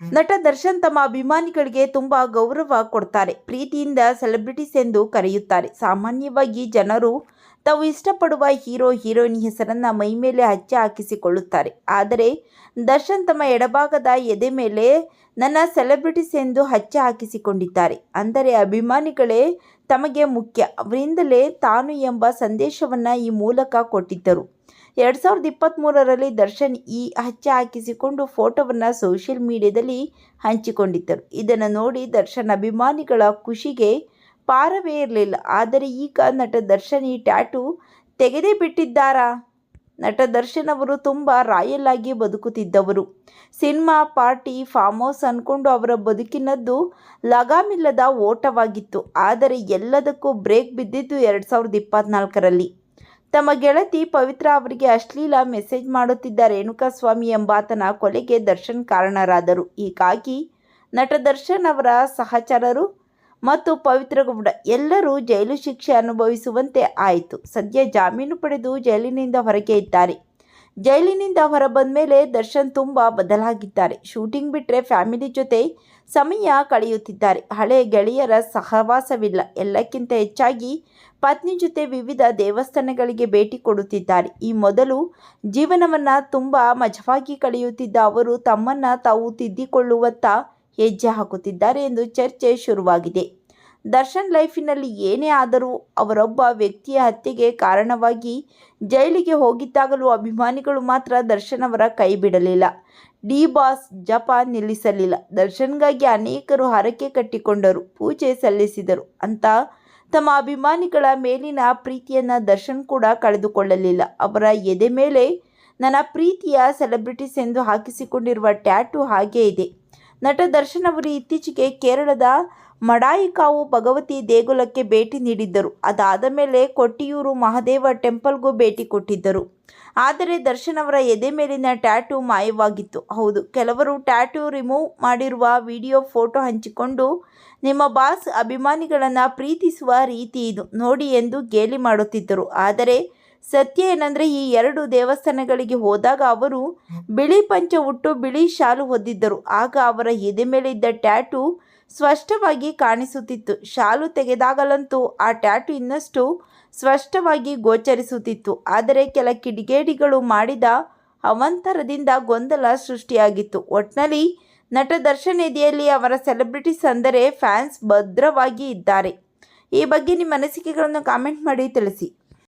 ನಟ ದರ್ಶನ್ ತಮ್ಮ ಅಭಿಮಾನಿಗಳಿಗೆ ತುಂಬಾ ಗೌರವ ಕೊಡ್ತಾರೆ. ಪ್ರೀತಿಯಿಂದ ಸೆಲೆಬ್ರಿಟೀಸ್ ಎಂದು ಕರೆಯುತ್ತಾರೆ. ಸಾಮಾನ್ಯವಾಗಿ ಜನರು ತಾವು ಇಷ್ಟಪಡುವ ಹೀರೋ, ಹೀರೋಯಿನ್ ಹೆಸರನ್ನ ಮೈ ಮೇಲೆ ಹಚ್ಚಿ ಹಾಕಿಸಿಕೊಳ್ಳುತ್ತಾರೆ. ಆದರೆ ದರ್ಶನ್ ತಮ್ಮ ಎಡಭಾಗದ ಎದೆ ಮೇಲೆ ನನ್ನ ಸೆಲೆಬ್ರಿಟೀಸ್ ಎಂದು ಹಚ್ಚಿ ಹಾಕಿಸಿಕೊಂಡಿದ್ದಾರೆ. ಅಂದರೆ ಅಭಿಮಾನಿಗಳೇ ತಮಗೆ ಮುಖ್ಯ. ಅವರಿಂದಲೇ ತಾನು ಎಂಬ ಸಂದೇಶವನ್ನು ಈ ಮೂಲಕ ಕೊಟ್ಟಿದ್ದರು. ಎರಡು ಸಾವಿರದ ಇಪ್ಪತ್ತ್ಮೂರರಲ್ಲಿ ದರ್ಶನ್ ಈ ಹಚ್ಚ ಹಾಕಿಸಿಕೊಂಡು ಫೋಟೋವನ್ನು ಸೋಷಿಯಲ್ ಮೀಡಿಯಾದಲ್ಲಿ ಹಂಚಿಕೊಂಡಿದ್ದರು. ಇದನ್ನು ನೋಡಿ ದರ್ಶನ್ ಅಭಿಮಾನಿಗಳ ಖುಷಿಗೆ ಪಾರವೇ ಇರಲಿಲ್ಲ. ಆದರೆ ಈಗ ನಟ ದರ್ಶನ್ ಈ ಟ್ಯಾಟು ತೆಗೆದೇ ಬಿಟ್ಟಿದ್ದಾರಾ? ನಟ ದರ್ಶನ್ ಅವರು ತುಂಬ ರಾಯಲ್ ಆಗಿ ಬದುಕುತ್ತಿದ್ದವರು. ಸಿನಿಮಾ ಪಾರ್ಟಿ ಫಾರ್ಮ್ ಹೌಸ್ ಅಂದ್ಕೊಂಡು ಅವರ ಬದುಕಿನದ್ದು ಲಗಾಮಿಲ್ಲದ ಓಟವಾಗಿತ್ತು. ಆದರೆ ಎಲ್ಲದಕ್ಕೂ ಬ್ರೇಕ್ ಬಿದ್ದಿದ್ದು ಎರಡು ಸಾವಿರದ ಇಪ್ಪತ್ತ್ನಾಲ್ಕರಲ್ಲಿ ತಮ್ಮ ಗೆಳತಿ ಪವಿತ್ರ ಅವರಿಗೆ ಅಶ್ಲೀಲ ಮೆಸೇಜ್ ಮಾಡುತ್ತಿದ್ದ ರೇಣುಕಾಸ್ವಾಮಿ ಎಂಬಾತನ ಕೊಲೆಗೆ ದರ್ಶನ್ ಕಾರಣರಾದರು ಹೀಗಾಗಿ ನಟ ದರ್ಶನ್ ಅವರ ಸಹಚರರು ಮತ್ತು ಪವಿತ್ರಗೌಡ ಎಲ್ಲರೂ ಜೈಲು ಶಿಕ್ಷೆ ಅನುಭವಿಸುವಂತೆ ಆಯಿತು. ಸದ್ಯ ಜಾಮೀನು ಪಡೆದು ಜೈಲಿನಿಂದ ಹೊರಗೆ ಇದ್ದಾರೆ. ಜೈಲಿನಿಂದ ಹೊರಬಂದ ಮೇಲೆ ದರ್ಶನ್ ತುಂಬ ಬದಲಾಗಿದ್ದಾರೆ. ಶೂಟಿಂಗ್ ಬಿಟ್ಟರೆ ಫ್ಯಾಮಿಲಿ ಜೊತೆ ಸಮಯ ಕಳೆಯುತ್ತಿದ್ದಾರೆ. ಹಳೆ ಗೆಳೆಯರ ಸಹವಾಸವಿಲ್ಲ. ಎಲ್ಲಕ್ಕಿಂತ ಹೆಚ್ಚಾಗಿ ಪತ್ನಿ ಜೊತೆ ವಿವಿಧ ದೇವಸ್ಥಾನಗಳಿಗೆ ಭೇಟಿ ಕೊಡುತ್ತಿದ್ದಾರೆ. ಈ ಮೊದಲು ಜೀವನವನ್ನು ತುಂಬ ಮಜವಾಗಿ ಕಳೆಯುತ್ತಿದ್ದ ಅವರು ತಮ್ಮನ್ನು ತಾವು ತಿದ್ದಿಕೊಳ್ಳುವತ್ತ ಹೆಜ್ಜೆ ಹಾಕುತ್ತಿದ್ದಾರೆ ಎಂದು ಚರ್ಚೆ ಶುರುವಾಗಿದೆ. ದರ್ಶನ್ ಲೈಫಿನಲ್ಲಿ ಏನೇ ಆದರೂ ಅವರೊಬ್ಬ ವ್ಯಕ್ತಿಯ ಹತ್ಯೆಗೆ ಕಾರಣವಾಗಿ ಜೈಲಿಗೆ ಹೋಗಿದ್ದಾಗಲೂ ಅಭಿಮಾನಿಗಳು ಮಾತ್ರ ದರ್ಶನ್ ಅವರ ಕೈ ಬಿಡಲಿಲ್ಲ. ಡಿ ಬಾಸ್ ಜಪ ನಿಲ್ಲಿಸಲಿಲ್ಲ. ದರ್ಶನ್ಗಾಗಿ ಅನೇಕರು ಹರಕೆ ಕಟ್ಟಿಕೊಂಡರು, ಪೂಜೆ ಸಲ್ಲಿಸಿದರು ಅಂತ ತಮ್ಮ ಅಭಿಮಾನಿಗಳ ಮೇಲಿನ ಪ್ರೀತಿಯನ್ನು ದರ್ಶನ್ ಕೂಡ ಕಳೆದುಕೊಳ್ಳಲಿಲ್ಲ. ಅವರ ಎದೆ ಮೇಲೆ ನನ್ನ ಪ್ರೀತಿಯ ಸೆಲೆಬ್ರಿಟೀಸ್ ಎಂದು ಹಾಕಿಸಿಕೊಂಡಿರುವ ಟ್ಯಾಟು ಹಾಗೇ ಇದೆ. ನಟ ದರ್ಶನ್ ಅವರು ಇತ್ತೀಚೆಗೆ ಕೇರಳದ ಮಡಾಯಿಕಾವು ಭಗವತಿ ದೇಗುಲಕ್ಕೆ ಭೇಟಿ ನೀಡಿದ್ದರು. ಅದಾದ ಮೇಲೆ ಕೊಟ್ಟಿಯೂರು ಮಹಾದೇವ ಟೆಂಪಲ್ಗೂ ಭೇಟಿ ಕೊಟ್ಟಿದ್ದರು. ಆದರೆ ದರ್ಶನ್ ಅವರ ಎದೆ ಮೇಲಿನ ಟ್ಯಾಟೂ ಮಾಯವಾಗಿತ್ತು. ಹೌದು, ಕೆಲವರು ಟ್ಯಾಟೂ ರಿಮೂವ್ ಮಾಡಿರುವ ವಿಡಿಯೋ ಫೋಟೋ ಹಂಚಿಕೊಂಡು ನಿಮ್ಮ ಬಾಸ್ ಅಭಿಮಾನಿಗಳನ್ನು ಪ್ರೀತಿಸುವ ರೀತಿ ಇದು. ನೋಡಿ ಎಂದು ಗೇಲಿ ಮಾಡುತ್ತಿದ್ದರು. ಆದರೆ ಸತ್ಯ ಏನಂದರೆ ಈ ಎರಡು ದೇವಸ್ಥಾನಗಳಿಗೆ ಹೋದಾಗ ಅವರು ಬಿಳಿ ಪಂಚ ಉಟ್ಟು ಬಿಳಿ ಶಾಲು ಹೊದ್ದಿದ್ದರು. ಆಗ ಅವರ ಎದೆ ಮೇಲೆ ಇದ್ದ ಟ್ಯಾಟು ಸ್ಪಷ್ಟವಾಗಿ ಕಾಣಿಸುತ್ತಿತ್ತು. ಶಾಲು ತೆಗೆದಾಗಲಂತೂ ಆ ಟ್ಯಾಟು ಇನ್ನಷ್ಟು ಸ್ಪಷ್ಟವಾಗಿ ಗೋಚರಿಸುತ್ತಿತ್ತು. ಆದರೆ ಕೆಲ ಕಿಡಿಗೇಡಿಗಳು ಮಾಡಿದ ಅವಂತರದಿಂದ ಗೊಂದಲ ಸೃಷ್ಟಿಯಾಗಿತ್ತು. ಒಟ್ನಲ್ಲಿ ನಟ ದರ್ಶನ್ ಎದೆಯಲ್ಲಿ ಅವರ ಸೆಲೆಬ್ರಿಟೀಸ್ ಅಂದರೆ ಫ್ಯಾನ್ಸ್ ಭದ್ರವಾಗಿ ಇದ್ದಾರೆ. ಈ ಬಗ್ಗೆ ನಿಮ್ಮ ಅನಿಸಿಕೆಗಳನ್ನು ಕಾಮೆಂಟ್ ಮಾಡಿ ತಿಳಿಸಿ.